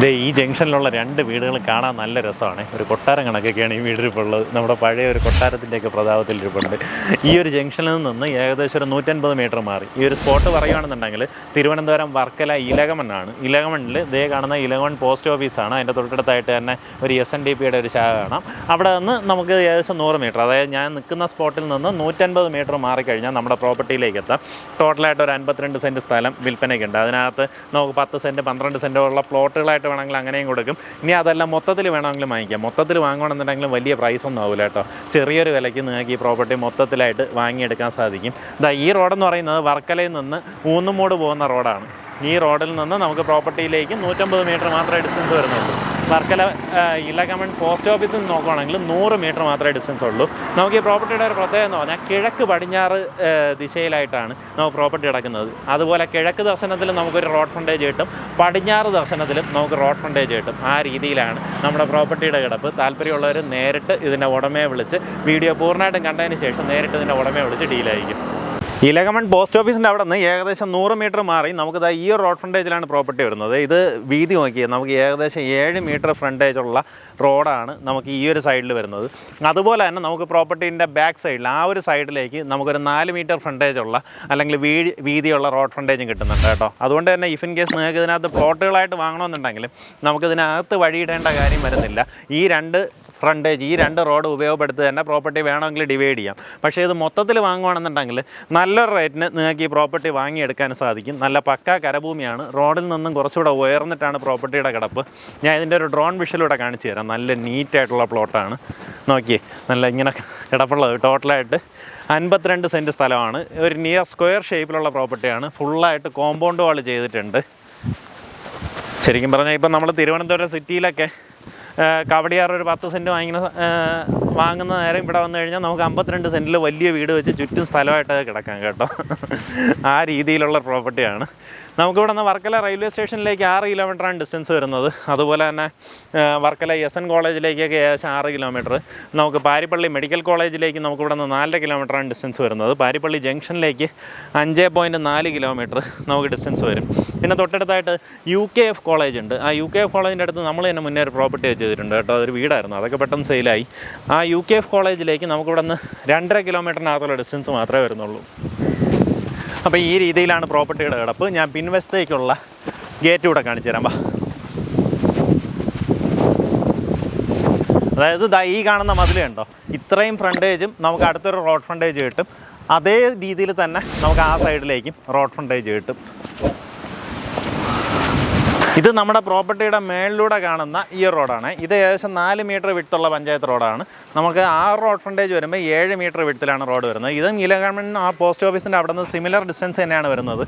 ദേ ഈ ജംഗ്ഷനിലുള്ള രണ്ട് വീടുകൾ കാണാൻ നല്ല രസമാണ്. ഒരു കൊട്ടാരം കണക്കൊക്കെയാണ് ഈ വീടിരിപ്പുള്ളത്. നമ്മുടെ പഴയ ഒരു കൊട്ടാരത്തിന്റെയൊക്കെ പ്രതാപത്തിൽ ഇരിപ്പുണ്ട് ഈ ഒരു ജംഗ്ഷനിൽ നിന്ന് ഏകദേശം ഒരു നൂറ്റൻപത് മീറ്റർ മാറി. ഈ ഒരു സ്പോട്ട് പറയുകയാണെന്നുണ്ടെങ്കിൽ തിരുവനന്തപുരം വർക്കല ഇലകമണ്ണാണ്. ഇലകമണ്ണിൽ ദേ കാണുന്ന ഇലകമൺ പോസ്റ്റ് ഓഫീസാണ്. അതിന്റെ തൊട്ടടുത്തായിട്ട് തന്നെ ഒരു എസ് എൻ ഡി പിയുടെ ഒരു ശാഖ കാണാം. അവിടെ നിന്ന് നമുക്ക് ഏകദേശം നൂറ് മീറ്റർ അതായത് ഞാൻ നിൽക്കുന്ന സ്പോട്ടിൽ നിന്ന് നൂറ്റൻപത് മീറ്റർ മാറിക്കഴിഞ്ഞാൽ നമ്മുടെ പ്രോപ്പർട്ടിയിലേക്ക് എത്താം. ടോട്ടലായിട്ട് ഒരു അൻപത്തിരണ്ട് സെന്റ് സ്ഥലം വിൽപ്പനയ്ക്കുണ്ട്. അതിനകത്ത് നമുക്ക് പത്ത് സെന്റ് പന്ത്രണ്ട് സെന്റോ ഉള്ള പ്ലോട്ടുകളായിട്ട് വേണമെങ്കിൽ അങ്ങനെയും കൊടുക്കും. ഇനി അതെല്ലാം മൊത്തത്തിൽ വേണമെങ്കിലും വാങ്ങിക്കാം. മൊത്തത്തിൽ വാങ്ങണമെന്നുണ്ടെങ്കിൽ വലിയ പ്രൈസ് ഒന്നും ആവില്ല കേട്ടോ. ചെറിയൊരു വിലയ്ക്ക് നിങ്ങൾക്ക് ഈ പ്രോപ്പർട്ടി മൊത്തത്തിലായിട്ട് വാങ്ങിയെടുക്കാൻ സാധിക്കും. ഇതാ ഈ റോഡെന്ന് പറയുന്നത് വർക്കലയിൽ നിന്ന് ഊന്നുമൂട് പോകുന്ന റോഡാണ് ഈ റോഡിൽ നിന്ന് നമുക്ക് പ്രോപ്പർട്ടിയിലേക്ക് നൂറ്റമ്പത് മീറ്റർ മാത്രമേ ഡിസ്റ്റൻസ് വരുന്നുള്ളൂ. വർക്കല ഇലകമൺ പോസ്റ്റ് ഓഫീസിൽ നിന്ന് നോക്കുകയാണെങ്കിൽ നൂറ് മീറ്റർ മാത്രമേ ഡിസ്റ്റൻസ് ഉള്ളൂ. നമുക്ക് ഈ പ്രോപ്പർട്ടിയുടെ ഒരു പ്രത്യേകത എന്ന് പറഞ്ഞാൽ കിഴക്ക് പടിഞ്ഞാറ് ദിശയിലായിട്ടാണ് നമുക്ക് പ്രോപ്പർട്ടി കിടക്കുന്നത്. അതുപോലെ കിഴക്ക് ദർശനത്തിൽ നമുക്കൊരു റോഡ് ഫ്രണ്ടേജ് കിട്ടും. പടിഞ്ഞാറ് ദർശനത്തിലും നമുക്ക് റോഡ് ഫ്രണ്ടേജ് കിട്ടും. ആ രീതിയിലാണ് നമ്മുടെ പ്രോപ്പർട്ടിയുടെ കിടപ്പ്. താല്പര്യമുള്ളവർ നേരിട്ട് ഇതിന്റെ ഉടമയെ വിളിച്ച് വീഡിയോ പൂർണമായിട്ടും കണ്ടതിന് ശേഷം നേരിട്ട് ഇതിന്റെ ഉടമയെ വിളിച്ച് ഡീലായിരിക്കും. ഇലകമൺ പോസ്റ്റ് ഓഫീസിന്റെ അവിടെ നിന്ന് ഏകദേശം നൂറ് മീറ്റർ മാറി നമുക്ക് ദാ ഈ ഒരു റോഡ് ഫ്രണ്ടേജിലാണ് പ്രോപ്പർട്ടി വരുന്നത്. ഇത് വീതി നോക്കിയത് നമുക്ക് ഏകദേശം ഏഴ് മീറ്റർ ഫ്രണ്ടേജുള്ള റോഡാണ് നമുക്ക് ഈ ഒരു സൈഡിൽ വരുന്നത്. അതുപോലെ തന്നെ നമുക്ക് പ്രോപ്പർട്ടീന്റെ ബാക്ക് സൈഡിൽ ആ ഒരു സൈഡിലേക്ക് നമുക്കൊരു നാല് മീറ്റർ ഫ്രണ്ടേജുള്ള അല്ലെങ്കിൽ വീതി വീതിയുള്ള റോഡ് ഫ്രണ്ടേജും കിട്ടുന്നുണ്ട് കേട്ടോ. അതുകൊണ്ട് തന്നെ ഇഫ് ഇൻ കേസ് നിങ്ങൾക്ക് ഇതിനകത്ത് പ്ലോട്ടുകളായിട്ട് വാങ്ങണമെന്നുണ്ടെങ്കിൽ നമുക്കിതിനകത്ത് വഴിയിടേണ്ട കാര്യം വരുന്നില്ല. ഈ രണ്ട് ഫ്രണ്ടേജ് ഈ രണ്ട് റോഡ് ഉപയോഗപ്പെടുത്തി തന്നെ പ്രോപ്പർട്ടി വേണമെങ്കിൽ ഡിവൈഡ് ചെയ്യാം. പക്ഷേ ഇത് മൊത്തത്തിൽ വാങ്ങുകയാണെന്നുണ്ടെങ്കിൽ നല്ലൊരു റേറ്റിന് നിങ്ങൾക്ക് ഈ പ്രോപ്പർട്ടി വാങ്ങിയെടുക്കാൻ സാധിക്കും. നല്ല പക്ക കരഭൂമിയാണ്. റോഡിൽ നിന്നും കുറച്ചുകൂടെ ഉയർന്നിട്ടാണ് പ്രോപ്പർട്ടിയുടെ കിടപ്പ്. ഞാൻ ഇതിന്റെ ഒരു ഡ്രോൺ വിഷലൂടെ കാണിച്ചു തരാം. നല്ല നീറ്റായിട്ടുള്ള പ്ലോട്ടാണ് നോക്കിയേ നല്ല ഇങ്ങനെ കിടപ്പുള്ളത്. ടോട്ടലായിട്ട് അൻപത്തിരണ്ട് സെന്റ് സ്ഥലമാണ്. ഒരു നിയർ സ്ക്വയർ ഷേപ്പിലുള്ള പ്രോപ്പർട്ടിയാണ് ഫുള്ളായിട്ട് കോമ്പൗണ്ട് വാൾ ചെയ്തിട്ടുണ്ട്. ശരിക്കും പറഞ്ഞാൽ ഇപ്പം നമ്മൾ തിരുവനന്തപുരം സിറ്റിയിലൊക്കെ കവടിയാർ ഒരു പത്ത് സെന്റ് വാങ്ങിക്കുന്ന വാങ്ങുന്ന നേരം ഇവിടെ വന്നു കഴിഞ്ഞാൽ നമുക്ക് അമ്പത്തിരണ്ട് സെന്റിൽ വലിയ വീട് വെച്ച് ചുറ്റും സ്ഥലമായിട്ട് കിടക്കാം കേട്ടോ. ആ രീതിയിലുള്ള പ്രോപ്പർട്ടിയാണ് നമുക്കിവിടെ നിന്ന് വർക്കല റെയിൽവേ സ്റ്റേഷനിലേക്ക് ആറ് കിലോമീറ്ററാണ് ഡിസ്റ്റൻസ് വരുന്നത്. അതുപോലെ തന്നെ വർക്കല എസ് എൻ കോളേജിലേക്കൊക്കെ ഏകദേശം ആറ് കിലോമീറ്റർ നമുക്ക് പാരിപ്പള്ളി മെഡിക്കൽ കോളേജിലേക്ക് നമുക്കിവിടെ നിന്ന് നാലര കിലോമീറ്ററാണ് ഡിസ്റ്റൻസ് വരുന്നത്. പാരിപ്പള്ളി ജംഗ്ഷനിലേക്ക് അഞ്ച് പോയിന്റ് നാല് കിലോമീറ്റർ നമുക്ക് ഡിസ്റ്റൻസ് വരും. പിന്നെ തൊട്ടടുത്തായിട്ട് യു കെ എഫ് കോളേജ് ഉണ്ട്. ആ യു കെ എഫ് കോളേജിന്റെ അടുത്ത് നമ്മൾ തന്നെ മുന്നേ ഒരു പ്രോപ്പർട്ടി വെച്ച് ചെയ്തിട്ടുണ്ട് കേട്ടോ. അതൊരു വീടായിരുന്നു. അതൊക്കെ പെട്ടെന്ന് സെയിലായി ആ യു കെ എഫ് കോളേജിലേക്ക് നമുക്കിവിടെ നിന്ന് രണ്ടര കിലോമീറ്ററിനകത്തുള്ള ഡിസ്റ്റൻസ് മാത്രമേ വരുന്നുള്ളൂ. അപ്പോൾ ഈ രീതിയിലാണ് പ്രോപ്പർട്ടിയുടെ കിടപ്പ്. ഞാൻ പിൻവശത്തേക്കുള്ള ഗേറ്റ് കൂടെ കാണിച്ചു തരാം വാ. അതായത് ഈ കാണുന്ന മതിൽ കണ്ടോ? ഇത്രയും ഫ്രണ്ടേജും നമുക്ക് അടുത്തൊരു റോഡ് ഫ്രണ്ടേജ് കിട്ടും. അതേ രീതിയിൽ തന്നെ നമുക്ക് ആ സൈഡിലേക്കും റോഡ് ഫ്രണ്ടേജ് കിട്ടും. ഇത് നമ്മുടെ പ്രോപ്പർട്ടിയുടെ മേളിലൂടെ കാണുന്ന ഈ റോഡാണ്. ഇത് ഏകദേശം നാല് മീറ്റർ വിട്ടുള്ള പഞ്ചായത്ത് റോഡാണ്. നമുക്ക് ആ റോഡ് ഫ്രണ്ടേജ് വരുമ്പോൾ ഏഴ് മീറ്റർ വിട്ടിലാണ് റോഡ് വരുന്നത്. ഇതും ഇലഗവൺമെന്റ് ആ പോസ്റ്റ് ഓഫീസിന്റെ അവിടെ നിന്ന് സിമിലർ ഡിസ്റ്റൻസ് തന്നെയാണ് വരുന്നത്.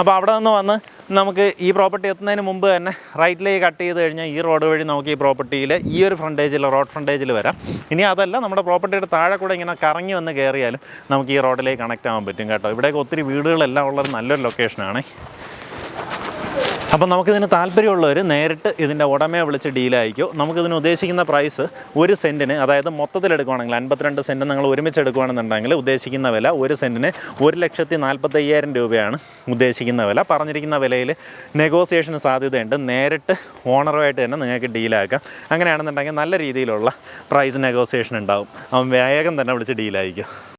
അപ്പോൾ അവിടെ നിന്ന് വന്ന് നമുക്ക് ഈ പ്രോപ്പർട്ടി എത്തുന്നതിന് മുമ്പ് തന്നെ റൈറ്റിലേക്ക് കട്ട് ചെയ്ത് കഴിഞ്ഞാൽ ഈ റോഡ് വഴി നമുക്ക് ഈ പ്രോപ്പർട്ടിയിൽ ഈ ഒരു ഫ്രണ്ടേജിൽ റോഡ് ഫ്രണ്ടേജിൽ വരാം. ഇനി അതല്ല നമ്മുടെ പ്രോപ്പർട്ടിയുടെ താഴെ കൂടെ ഇങ്ങനെ കറങ്ങി വന്ന് കയറിയാലും നമുക്ക് ഈ റോഡിലേക്ക് കണക്റ്റ് ആവാൻ പറ്റും കേട്ടോ. ഇവിടെയൊക്കെ ഒത്തിരി വീടുകളെല്ലാം ഉള്ളൊരു നല്ലൊരു ലൊക്കേഷനാണ് അപ്പം നമുക്കിതിന് താല്പര്യമുള്ളവർ നേരിട്ട് ഇതിന്റെ ഉടമയെ വിളിച്ച് ഡീലായിരിക്കും. നമുക്കിതിന് ഉദ്ദേശിക്കുന്ന പ്രൈസ് ഒരു സെന്റിന് അതായത് മൊത്തത്തിൽ എടുക്കുകയാണെങ്കിൽ അൻപത്തിരണ്ട് സെന്റ് നിങ്ങൾ ഒരുമിച്ച് എടുക്കുകയാണെന്നുണ്ടെങ്കിൽ ഉദ്ദേശിക്കുന്ന വില ഒരു സെന്റിന് ഒരു ലക്ഷത്തി നാൽപ്പത്തയ്യായിരം രൂപയാണ് ഉദ്ദേശിക്കുന്ന വില. പറഞ്ഞിരിക്കുന്ന വിലയിൽ നെഗോസിയേഷന് സാധ്യതയുണ്ട്. നേരിട്ട് ഓണറുമായിട്ട് തന്നെ നിങ്ങൾക്ക് ഡീലാക്കാം. അങ്ങനെയാണെന്നുണ്ടെങ്കിൽ നല്ല രീതിയിലുള്ള പ്രൈസ് നെഗോസിയേഷൻ ഉണ്ടാവും. അവൻ വേഗം തന്നെ വിളിച്ച് ഡീലായിരിക്കും.